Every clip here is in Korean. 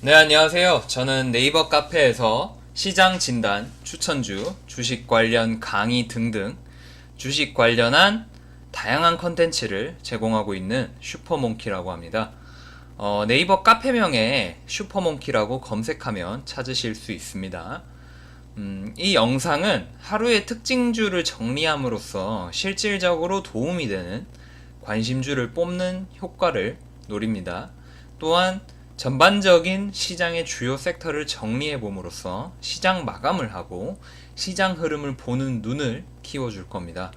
네, 안녕하세요. 저는 네이버 카페에서 시장 진단, 추천주, 주식 관련 강의 등등 주식 관련한 다양한 컨텐츠를 제공하고 있는 슈퍼몽키라고 합니다. 어, 네이버 카페명에 슈퍼몽키라고 검색하면 찾으실 수 있습니다. 음, 이 영상은 하루의 특징주를 정리함으로써 실질적으로 도움이 되는 관심주를 뽑는 효과를 노립니다. 또한 전반적인 시장의 주요 섹터를 정리해 봄으로써 시장 마감을 하고 시장 흐름을 보는 눈을 키워줄 겁니다.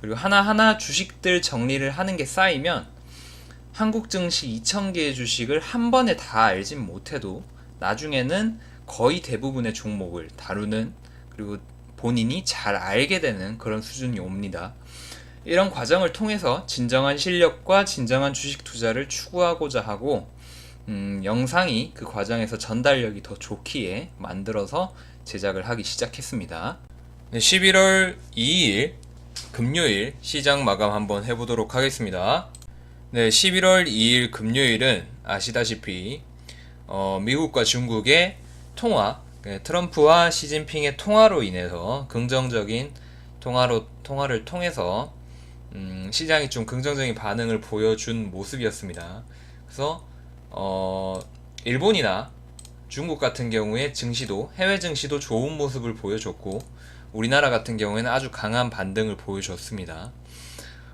그리고 하나하나 주식들 정리를 하는 게 쌓이면 한국 증시 2,000개의 주식을 한 번에 다 알진 못해도 나중에는 거의 대부분의 종목을 다루는 그리고 본인이 잘 알게 되는 그런 수준이 옵니다. 이런 과정을 통해서 진정한 실력과 진정한 주식 투자를 추구하고자 하고 음, 영상이 그 과정에서 전달력이 더 좋기에 만들어서 제작을 하기 시작했습니다. 네, 11월 2일 금요일 시장 마감 한번 해보도록 하겠습니다. 네, 11월 2일 금요일은 아시다시피 어, 미국과 중국의 통화, 네, 트럼프와 시진핑의 통화로 인해서 긍정적인 통화로 통화를 통해서 음, 시장이 좀 긍정적인 반응을 보여준 모습이었습니다. 그래서 어, 일본이나 중국 같은 경우에 증시도 해외 증시도 좋은 모습을 보여줬고 우리나라 같은 경우에는 아주 강한 반등을 보여줬습니다.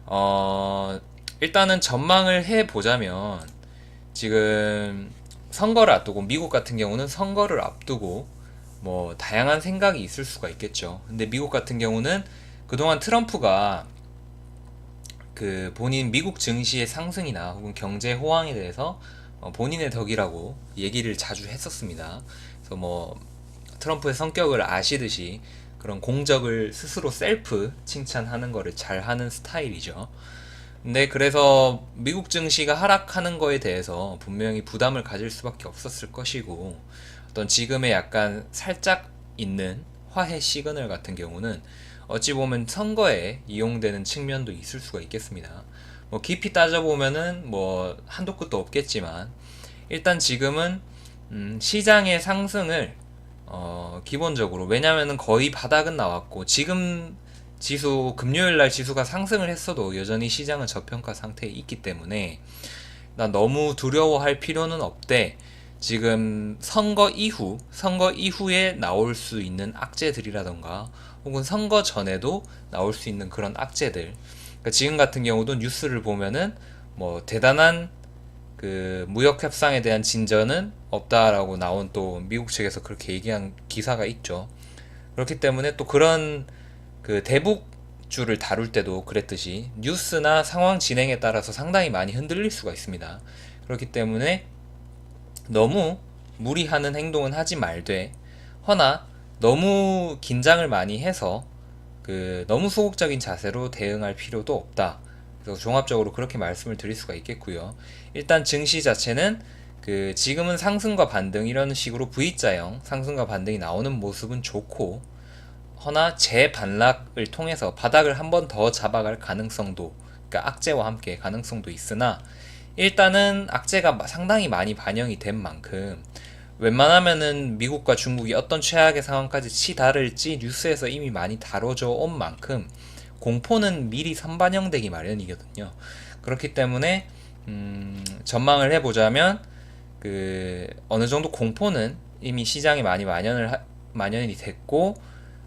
어, 일단은 전망을 해 보자면 지금 선거를 앞두고 미국 같은 경우는 선거를 앞두고 뭐 다양한 생각이 있을 수가 있겠죠. 근데 미국 같은 경우는 그동안 트럼프가 그 본인 미국 증시의 상승이나 혹은 경제 호황에 대해서 어, 본인의 덕이라고 얘기를 자주 했었습니다. 그래서 뭐 트럼프의 성격을 아시듯이 그런 공적을 스스로 셀프 칭찬하는 거를 잘 하는 스타일이죠. 근데 그래서 미국 증시가 하락하는 거에 대해서 분명히 부담을 가질 수밖에 없었을 것이고 어떤 지금의 약간 살짝 있는 화해 시그널 같은 경우는 어찌 보면 선거에 이용되는 측면도 있을 수가 있겠습니다. 뭐 깊이 따져보면은 뭐 한도 끝도 없겠지만 일단 지금은 음 시장의 상승을 어 기본적으로 왜냐면은 거의 바닥은 나왔고 지금 지수 금요일 날 지수가 상승을 했어도 여전히 시장은 저평가 상태에 있기 때문에 나 너무 두려워할 필요는 없대. 지금 선거 이후, 선거 이후에 나올 수 있는 악재들이라던가 혹은 선거 전에도 나올 수 있는 그런 악재들. 그러니까 지금 같은 경우도 뉴스를 보면은 뭐 대단한 그 무역 협상에 대한 진전은 없다라고 나온 또 미국 측에서 그렇게 얘기한 기사가 있죠. 그렇기 때문에 또 그런 그 대북주를 다룰 때도 그랬듯이 뉴스나 상황 진행에 따라서 상당히 많이 흔들릴 수가 있습니다. 그렇기 때문에 너무 무리하는 행동은 하지 말되 허나 너무 긴장을 많이 해서 그 너무 소극적인 자세로 대응할 필요도 없다. 그래서 종합적으로 그렇게 말씀을 드릴 수가 있겠고요. 일단 증시 자체는 그 지금은 상승과 반등 이런 식으로 V자형 상승과 반등이 나오는 모습은 좋고 허나 재반락을 통해서 바닥을 한 번 더 잡아갈 가능성도 그러니까 악재와 함께 가능성도 있으나 일단은 악재가 상당히 많이 반영이 된 만큼 웬만하면은 미국과 중국이 어떤 최악의 상황까지 치달을지 뉴스에서 이미 많이 다뤄져 온 만큼 공포는 미리 선반영되기 마련이거든요. 그렇기 때문에 음, 전망을 해보자면 그 어느 정도 공포는 이미 시장에 많이 만연을 하, 만연이 됐고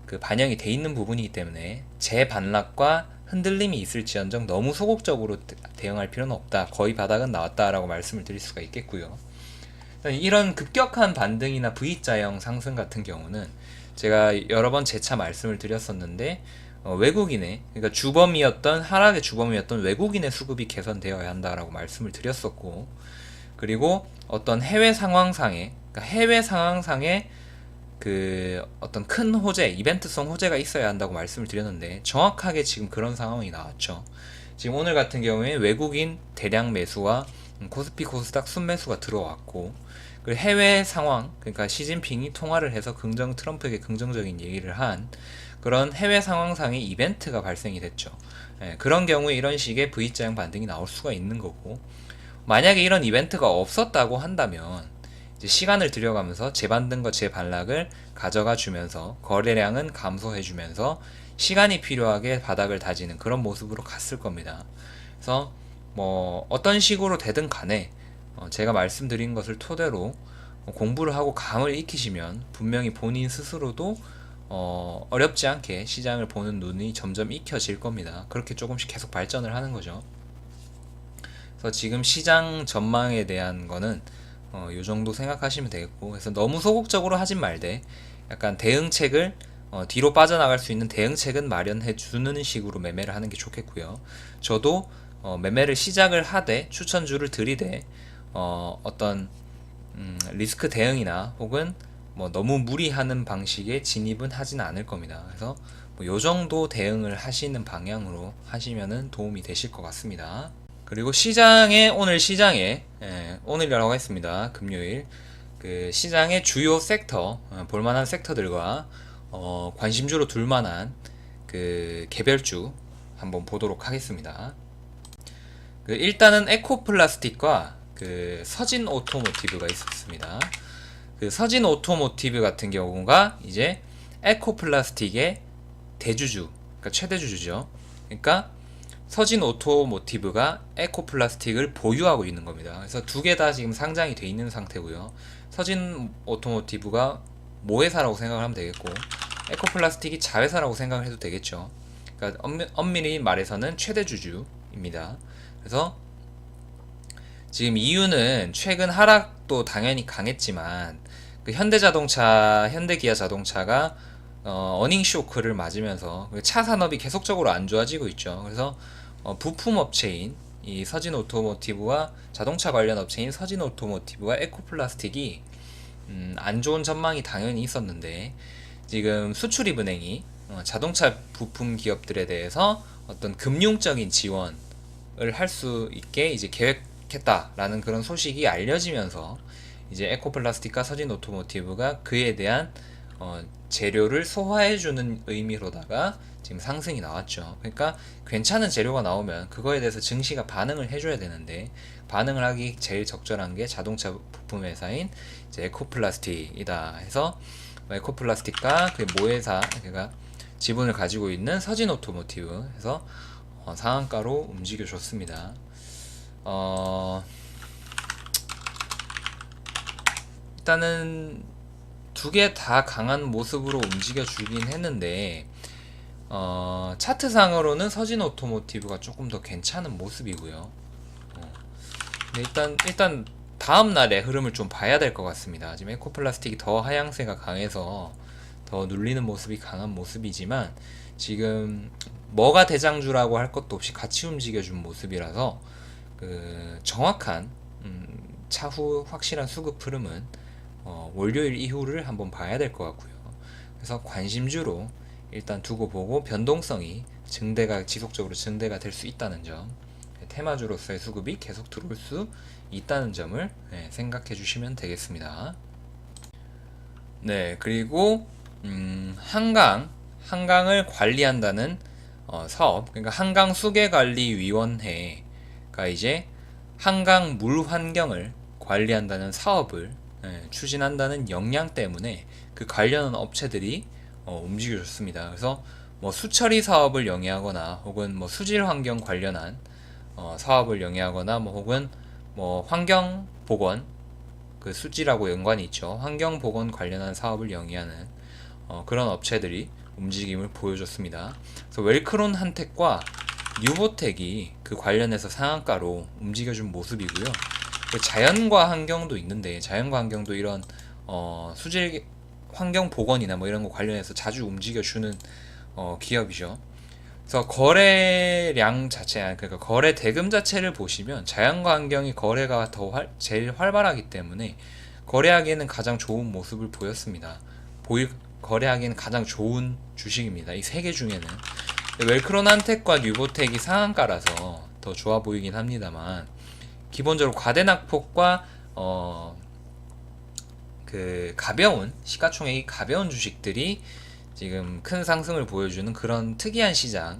그 반영이 돼 있는 부분이기 때문에 재반락과 흔들림이 있을지언정 너무 소극적으로 대응할 필요는 없다. 거의 바닥은 나왔다라고 말씀을 드릴 수가 있겠고요. 이런 급격한 반등이나 V자형 상승 같은 경우는 제가 여러 번 재차 말씀을 드렸었는데 어, 외국인의 그러니까 주범이었던 하락의 주범이었던 외국인의 수급이 개선되어야 한다라고 말씀을 드렸었고 그리고 어떤 해외 상황상에 그러니까 해외 상황상에 그 어떤 큰 호재, 이벤트성 호재가 있어야 한다고 말씀을 드렸는데 정확하게 지금 그런 상황이 나왔죠. 지금 오늘 같은 경우에 외국인 대량 매수와 코스피 코스닥 순매수가 들어왔고 그리고 해외 상황 그러니까 시진핑이 통화를 해서 긍정 트럼프에게 긍정적인 얘기를 한 그런 해외 상황상의 이벤트가 발생이 됐죠. 예, 그런 경우에 이런 식의 V자형 반등이 나올 수가 있는 거고 만약에 이런 이벤트가 없었다고 한다면 시간을 들여가면서 재반등 과 재반락을 가져가 주면서 거래량은 감소해 주면서 시간이 필요하게 바닥을 다지는 그런 모습으로 갔을 겁니다. 그래서 뭐 어떤 식으로 되든 간에 어, 제가 말씀드린 것을 토대로 공부를 하고 감을 익히시면 분명히 본인 스스로도 어, 어렵지 않게 시장을 보는 눈이 점점 익혀질 겁니다. 그렇게 조금씩 계속 발전을 하는 거죠. 그래서 지금 시장 전망에 대한 거는 어, 요 정도 생각하시면 되겠고, 그래서 너무 소극적으로 하진 말되 약간 대응책을 어, 뒤로 빠져나갈 수 있는 대응책은 마련해 주는 식으로 매매를 하는 게 좋겠고요. 저도 어, 매매를 시작을 하되 추천주를 들이되 어, 어떤 음, 리스크 대응이나 혹은 뭐 너무 무리하는 방식의 진입은 하진 않을 겁니다. 그래서 뭐요 정도 대응을 하시는 방향으로 하시면은 도움이 되실 것 같습니다. 그리고 시장에 오늘 시장에 예, 오늘이라고 했습니다. 금요일 그 시장의 주요 섹터 어, 볼만한 섹터들과 어, 관심주로 둘만한 그 개별주 한번 보도록 하겠습니다. 그 일단은 에코플라스틱과 그 서진 오토모티브가 있었습니다. 그 서진 오토모티브 같은 경우가 이제 에코플라스틱의 대주주, 그러니까 최대주주죠. 그러니까 서진 오토모티브가 에코플라스틱을 보유하고 있는 겁니다. 그래서 두 개 다 지금 상장이 돼 있는 상태고요. 서진 오토모티브가 모회사라고 생각을 하면 되겠고 에코플라스틱이 자회사라고 생각을 해도 되겠죠. 그러니까 엄밀히 말해서는 최대 주주입니다. 그래서 지금 이유는 최근 하락도 당연히 강했지만 그 현대자동차, 현대기아 자동차가 어, 어닝 쇼크를 맞으면서 그차 산업이 계속적으로 안 좋아지고 있죠. 그래서 어, 부품 업체인 이 서진 오토모티브와 자동차 관련 업체인 서진 오토모티브와 에코플라스틱이 음, 안 좋은 전망이 당연히 있었는데 지금 수출입은행이 어, 자동차 부품 기업들에 대해서 어떤 금융적인 지원을 할 수 있게 이제 계획 했다라는 그런 소식이 알려지면서 이제 에코플라스틱과 서진 오토모티브가 그에 대한 어, 재료를 소화해주는 의미로다가 지금 상승이 나왔죠. 그러니까 괜찮은 재료가 나오면 그거에 대해서 증시가 반응을 해줘야 되는데 반응을 하기 제일 적절한 게 자동차 부품 회사인 이제 에코플라스틱이다 해서 에코플라스틱과 그 모회사 그러니까 지분을 가지고 있는 서진 오토모티브 해서 어, 상한가로 움직여 줬습니다. 어, 일단은 두 개 다 강한 모습으로 움직여 주긴 했는데 어, 차트상으로는 서진 오토모티브가 조금 더 괜찮은 모습이고요. 어, 일단 일단 다음 날의 흐름을 좀 봐야 될 것 같습니다. 지금 에코플라스틱이 더 하향세가 강해서 더 눌리는 모습이 강한 모습이지만 지금 뭐가 대장주라고 할 것도 없이 같이 움직여준 모습이라서 그 정확한 음, 차후 확실한 수급 흐름은 어, 월요일 이후를 한번 봐야 될 것 같고요. 그래서 관심주로 일단 두고 보고 변동성이 증대가 지속적으로 증대가 될 수 있다는 점 테마주로서의 수급이 계속 들어올 수 있다는 점을 네, 생각해 주시면 되겠습니다. 네, 그리고 음, 한강 한강을 관리한다는 어, 사업, 그러니까 한강 수계 관리 위원회 가 이제 한강 물 환경을 관리한다는 사업을 예, 추진한다는 역량 때문에 그 관련 업체들이 어, 움직여졌습니다. 그래서 뭐 수처리 사업을 영위하거나 혹은 뭐 수질 환경 관련한 어, 사업을 영위하거나 뭐 혹은 뭐 환경 보건 그 수질하고 연관이 있죠. 환경 보건 관련한 사업을 영위하는 어, 그런 업체들이 움직임을 보여줬습니다. 그래서 웰크론 한텍과 뉴보텍이 그 관련해서 상한가로 움직여준 모습이고요. 그 자연과 환경도 있는데 자연과 환경도 이런 어, 수질 환경 보건이나 뭐 이런 거 관련해서 자주 움직여주는 어, 기업이죠. 그래서 거래량 자체, 그러니까 거래 대금 자체를 보시면 자연과 환경이 거래가 더 활, 제일 활발하기 때문에 거래하기에는 가장 좋은 모습을 보였습니다. 보일 거래하기에는 가장 좋은 주식입니다. 이 세 개 중에는 웰크론 한텍과 뉴보텍이 상한가라서 더 좋아 보이긴 합니다만 기본적으로 과대낙폭과 어, 그 가벼운 시가총액이 가벼운 주식들이 지금 큰 상승을 보여주는 그런 특이한 시장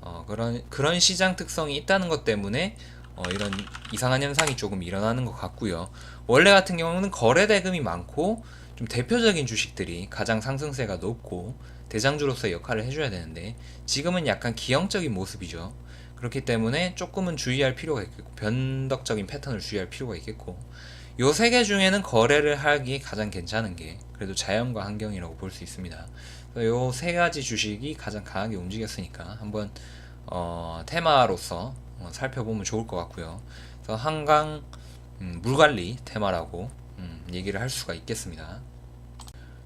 어, 그런 그런 시장 특성이 있다는 것 때문에 어, 이런 이상한 현상이 조금 일어나는 것 같고요. 원래 같은 경우는 거래 대금이 많고 좀 대표적인 주식들이 가장 상승세가 높고 대장주로서의 역할을 해줘야 되는데 지금은 약간 기형적인 모습이죠. 그렇기 때문에 조금은 주의할 필요가 있겠고 변덕적인 패턴을 주의할 필요가 있겠고 요 세 개 중에는 거래를 하기 가장 괜찮은 게 그래도 자연과 환경이라고 볼 수 있습니다. 요 세 가지 주식이 가장 강하게 움직였으니까 한번 어, 테마로서 어, 살펴보면 좋을 것 같고요. 그래서 한강 음, 물관리 테마라고 음, 얘기를 할 수가 있겠습니다.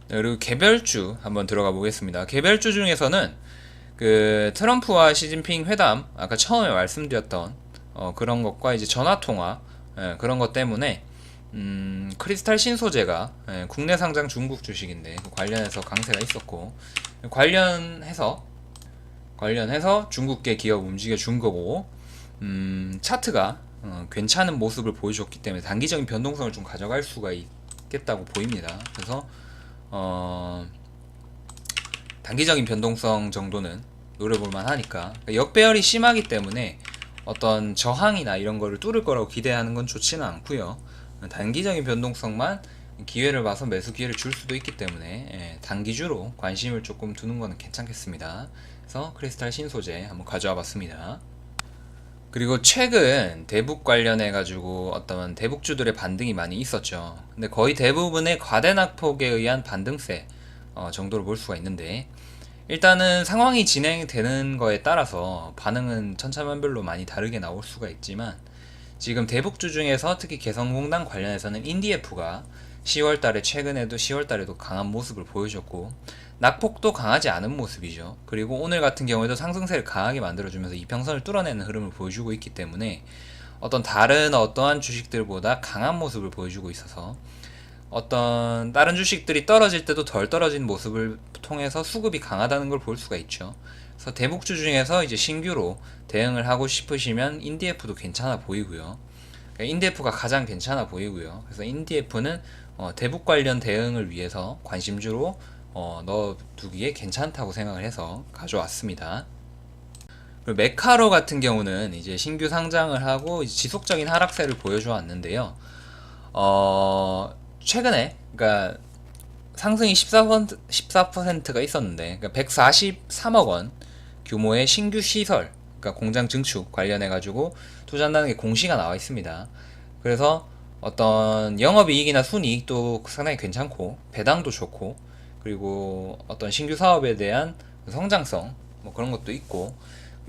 네, 그리고 개별주 한번 들어가 보겠습니다. 개별주 중에서는 그 트럼프와 시진핑 회담 아까 처음에 말씀드렸던 어, 그런 것과 이제 전화 통화 예, 그런 것 때문에 음, 크리스탈 신소재가 예, 국내 상장 중국 주식인데 그 관련해서 강세가 있었고 관련해서 관련해서 중국계 기업 움직여 준 거고 음, 차트가 어, 괜찮은 모습을 보여줬기 때문에 단기적인 변동성을 좀 가져갈 수가 있겠다고 보입니다. 그래서 어, 단기적인 변동성 정도는 노려볼만 하니까 그러니까 역배열이 심하기 때문에 어떤 저항이나 이런 거를 뚫을 거라고 기대하는 건 좋지는 않고요. 단기적인 변동성만 기회를 봐서 매수 기회를 줄 수도 있기 때문에 예, 단기주로 관심을 조금 두는 거는 괜찮겠습니다. 그래서 크리스탈 신소재 한번 가져와 봤습니다. 그리고 최근 대북 관련해 가지고 어떤 대북주들의 반등이 많이 있었죠. 근데 거의 대부분의 과대낙폭에 의한 반등세 어, 정도로 볼 수가 있는데 일단은 상황이 진행되는 거에 따라서 반응은 천차만별로 많이 다르게 나올 수가 있지만 지금 대북주 중에서 특히 개성공단 관련해서는 인디에프가 10월 달에 최근에도 10월 달에도 강한 모습을 보여줬고 낙폭도 강하지 않은 모습이죠. 그리고 오늘 같은 경우에도 상승세를 강하게 만들어주면서 이평선을 뚫어내는 흐름을 보여주고 있기 때문에 어떤 다른 어떠한 주식들보다 강한 모습을 보여주고 있어서 어떤 다른 주식들이 떨어질 때도 덜 떨어진 모습을 통해서 수급이 강하다는 걸 볼 수가 있죠. 그래서 대북주 중에서 이제 신규로 대응을 하고 싶으시면 인디에프도 괜찮아 보이고요. 그러니까 인디에프가 가장 괜찮아 보이고요. 그래서 인디에프는 어, 대북 관련 대응을 위해서 관심주로 어, 넣어두기에 괜찮다고 생각을 해서 가져왔습니다. 그리고 메카로 같은 경우는 이제 신규 상장을 하고 지속적인 하락세를 보여줘 왔는데요. 어, 최근에 그러니까 상승이 14%, 14%가 있었는데 그러니까 143억 원 규모의 신규 시설 그러니까 공장 증축 관련해 가지고 투자한다는 게 공시가 나와 있습니다. 그래서 어떤 영업이익이나 순이익도 상당히 괜찮고 배당도 좋고 그리고 어떤 신규 사업에 대한 성장성 뭐 그런 것도 있고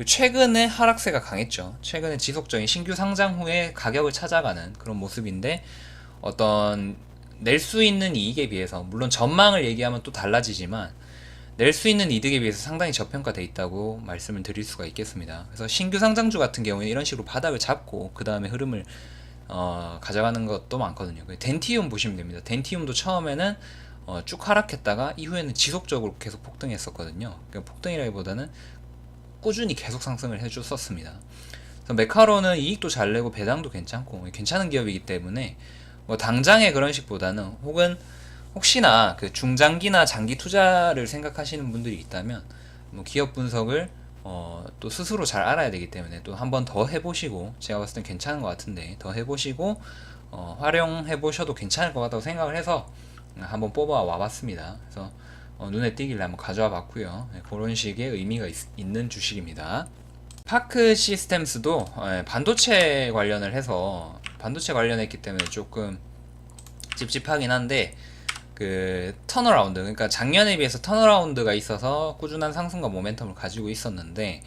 최근에 하락세가 강했죠. 최근에 지속적인 신규 상장 후에 가격을 찾아가는 그런 모습인데 어떤 낼 수 있는 이익에 비해서 물론 전망을 얘기하면 또 달라지지만 낼 수 있는 이득에 비해서 상당히 저평가돼 있다고 말씀을 드릴 수가 있겠습니다. 그래서 신규 상장주 같은 경우에 이런 식으로 바닥을 잡고 그 다음에 흐름을 어, 가져가는 것도 많거든요. 덴티움 보시면 됩니다. 덴티움도 처음에는 어, 쭉 하락했다가 이후에는 지속적으로 계속 폭등했었거든요. 그러니까 폭등이라기보다는 꾸준히 계속 상승을 해줬었습니다. 메카로는 이익도 잘 내고 배당도 괜찮고 괜찮은 기업이기 때문에 뭐 당장의 그런 식보다는 혹은 혹시나 그 중장기나 장기 투자를 생각하시는 분들이 있다면 뭐 기업 분석을 어, 또 스스로 잘 알아야 되기 때문에 또 한 번 더 해보시고 제가 봤을 땐 괜찮은 것 같은데 더 해보시고 어, 활용해 보셔도 괜찮을 것 같다고 생각을 해서 한번 뽑아 와봤습니다. 그래서 어, 눈에 띄길래 한번 가져와 봤고요. 네, 그런 식의 의미가 있, 는 주식입니다. 파크 시스템스도 예, 반도체 관련을 해서 반도체 관련했기 때문에 조금 찝찝하긴 한데 그 턴어라운드 그러니까 작년에 비해서 턴어라운드가 있어서 꾸준한 상승과 모멘텀을 가지고 있었는데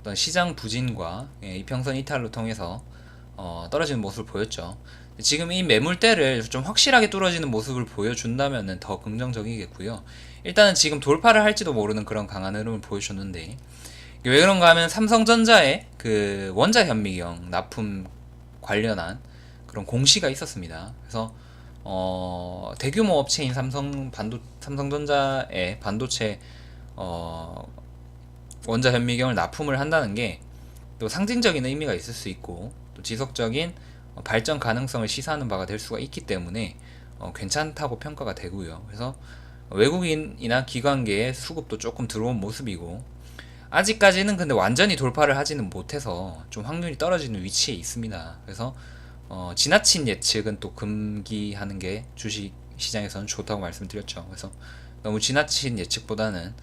어떤 시장 부진과 예, 이평선 이탈로 통해서 어, 떨어지는 모습을 보였죠. 지금 이 매물대를 좀 확실하게 뚫어지는 모습을 보여준다면 더 긍정적이겠고요. 일단은 지금 돌파를 할지도 모르는 그런 강한 흐름을 보여줬는데 왜 그런가 하면 삼성전자의 그 원자 현미경 납품 관련한 그런 공시가 있었습니다. 그래서 어, 대규모 업체인 삼성 반도 삼성전자의 반도체 어, 원자 현미경을 납품을 한다는 게 또 상징적인 의미가 있을 수 있고 또 지속적인 어, 발전 가능성을 시사하는 바가 될 수가 있기 때문에 어, 괜찮다고 평가가 되고요. 그래서 외국인이나 기관계의 수급도 조금 들어온 모습이고 아직까지는 근데 완전히 돌파를 하지는 못해서 좀 확률이 떨어지는 위치에 있습니다. 그래서 어, 지나친 예측은 또 금기하는 게 주식 시장에서는 좋다고 말씀드렸죠. 그래서 너무 지나친 예측보다는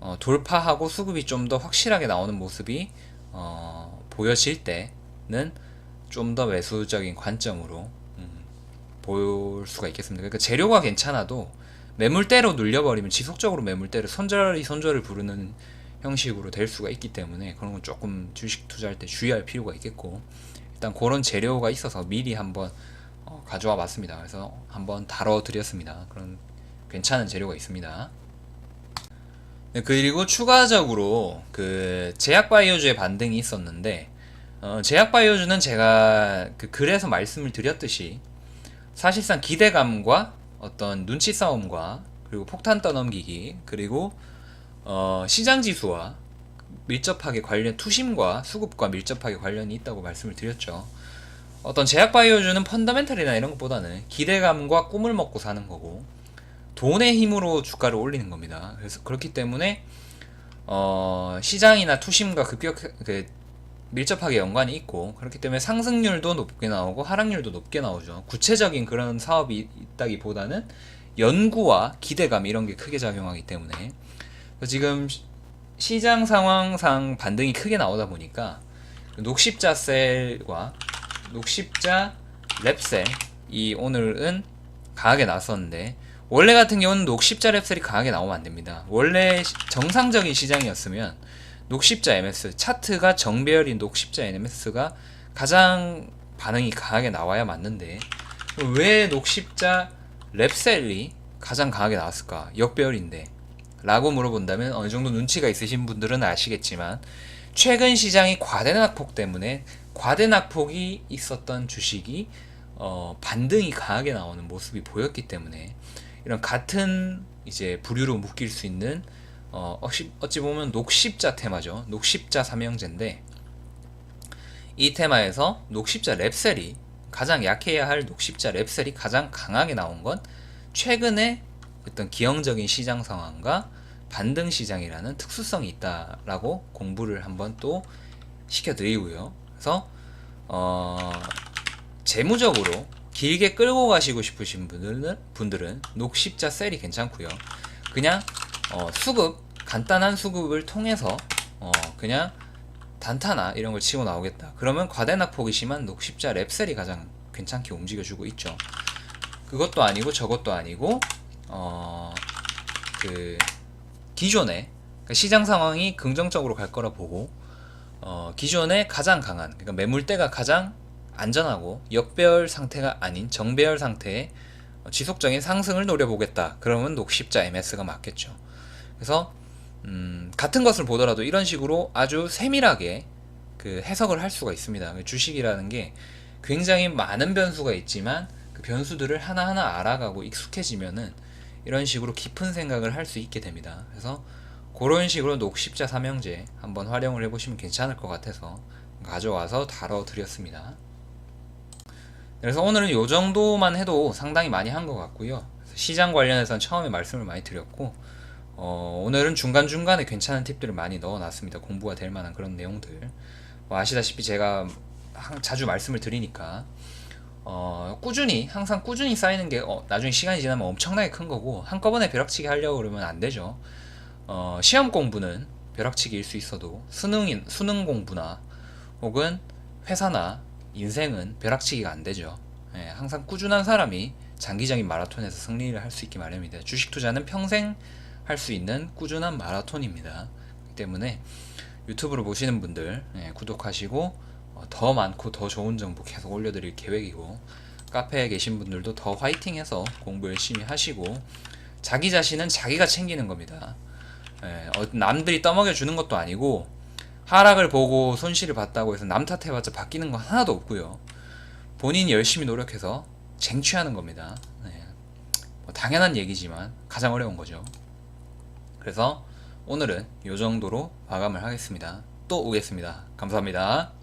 어, 돌파하고 수급이 좀 더 확실하게 나오는 모습이 어, 보여질 때는 좀 더 매수적인 관점으로 음, 볼 수가 있겠습니다. 그러니까 재료가 괜찮아도 매물대로 눌려버리면 지속적으로 매물대로 손절이 손절을 부르는 형식으로 될 수가 있기 때문에 그런 건 조금 주식 투자할 때 주의할 필요가 있겠고 일단 그런 재료가 있어서 미리 한번 어, 가져와 봤습니다. 그래서 한번 다뤄 드렸습니다. 그런 괜찮은 재료가 있습니다. 네, 그리고 추가적으로 그 제약 바이오주의 반등이 있었는데 어, 제약 바이오주는 제가 그 글에서 말씀을 드렸듯이 사실상 기대감과 어떤 눈치 싸움과 그리고 폭탄 떠넘기기 그리고 어, 시장 지수와 밀접하게 관련 투심과 수급과 밀접하게 관련이 있다고 말씀을 드렸죠. 어떤 제약 바이오주는 펀더멘탈이나 이런 것보다는 기대감과 꿈을 먹고 사는 거고 돈의 힘으로 주가를 올리는 겁니다. 그래서 그렇기 때문에 어, 시장이나 투심과 급격 그 밀접하게 연관이 있고 그렇기 때문에 상승률도 높게 나오고 하락률도 높게 나오죠. 구체적인 그런 사업이 있다기보다는 연구와 기대감 이런 게 크게 작용하기 때문에 지금 시- 시장 상황상 반등이 크게 나오다 보니까 그 녹십자 셀과 녹십자 랩셀 이 오늘은 강하게 나왔었는데 원래 같은 경우는 녹십자 랩셀이 강하게 나오면 안 됩니다. 원래 시- 정상적인 시장이었으면 녹십자 MS 차트가 정배열인 녹십자 MS가 가장 반응이 강하게 나와야 맞는데 왜 녹십자 랩셀이 가장 강하게 나왔을까? 역배열인데 라고 물어본다면 어느 정도 눈치가 있으신 분들은 아시겠지만 최근 시장이 과대낙폭 때문에 과대낙폭이 있었던 주식이 어, 반등이 강하게 나오는 모습이 보였기 때문에 이런 같은 이제 부류로 묶일 수 있는 어, 어찌, 보면 녹십자 테마죠. 녹십자 삼형제인데 이 테마에서 녹십자 랩셀이 가장 약해야 할 녹십자 랩셀이 가장 강하게 나온 건 최근에 어떤 기형적인 시장 상황과 반등 시장이라는 특수성이 있다라고 공부를 한번 또 시켜드리고요. 그래서 어, 재무적으로 길게 끌고 가시고 싶으신 분들은 분들은 녹십자 셀이 괜찮고요. 그냥 어, 수급 간단한 수급을 통해서 어, 그냥 단타나 이런 걸 치고 나오겠다. 그러면 과대낙폭이 심한 녹십자 랩셀이 가장 괜찮게 움직여주고 있죠. 그것도 아니고 저것도 아니고 어, 그 기존에 그러니까 시장 상황이 긍정적으로 갈 거라 보고 어, 기존에 가장 강한 그러니까 매물대가 가장 안전하고 역배열 상태가 아닌 정배열 상태의 어, 지속적인 상승을 노려보겠다. 그러면 녹십자 MS가 맞겠죠. 그래서 음, 같은 것을 보더라도 이런 식으로 아주 세밀하게 그 해석을 할 수가 있습니다. 그 주식이라는 게 굉장히 많은 변수가 있지만 그 변수들을 하나하나 알아가고 익숙해지면은 이런 식으로 깊은 생각을 할 수 있게 됩니다. 그래서 그런 식으로 녹십자 삼형제 한번 활용을 해보시면 괜찮을 것 같아서 가져와서 다뤄드렸습니다. 그래서 오늘은 이 정도만 해도 상당히 많이 한 것 같고요. 시장 관련해서는 처음에 말씀을 많이 드렸고 어, 오늘은 중간중간에 괜찮은 팁들을 많이 넣어놨습니다. 공부가 될 만한 그런 내용들. 뭐 아시다시피 제가 항- 자주 말씀을 드리니까 어, 꾸준히 항상 꾸준히 쌓이는 게 어, 나중에 시간이 지나면 엄청나게 큰 거고 한꺼번에 벼락치기 하려고 그러면 안 되죠. 어, 시험 공부는 벼락치기일 수 있어도 수능 수능 공부나 혹은 회사나 인생은 벼락치기가 안 되죠. 예, 항상 꾸준한 사람이 장기적인 마라톤에서 승리를 할 수 있기 마련입니다. 주식 투자는 평생 할 수 있는 꾸준한 마라톤입니다. 때문에 유튜브를 보시는 분들 예, 구독하시고 어, 더 많고 더 좋은 정보 계속 올려드릴 계획이고 카페에 계신 분들도 더 화이팅해서 공부 열심히 하시고 자기 자신은 자기가 챙기는 겁니다. 예, 어, 남들이 떠먹여 주는 것도 아니고 하락을 보고 손실을 봤다고 해서 남 탓해봤자 바뀌는 거 하나도 없고요. 본인이 열심히 노력해서 쟁취하는 겁니다. 네. 뭐 당연한 얘기지만 가장 어려운 거죠. 그래서 오늘은 이 정도로 마감을 하겠습니다. 또 오겠습니다. 감사합니다.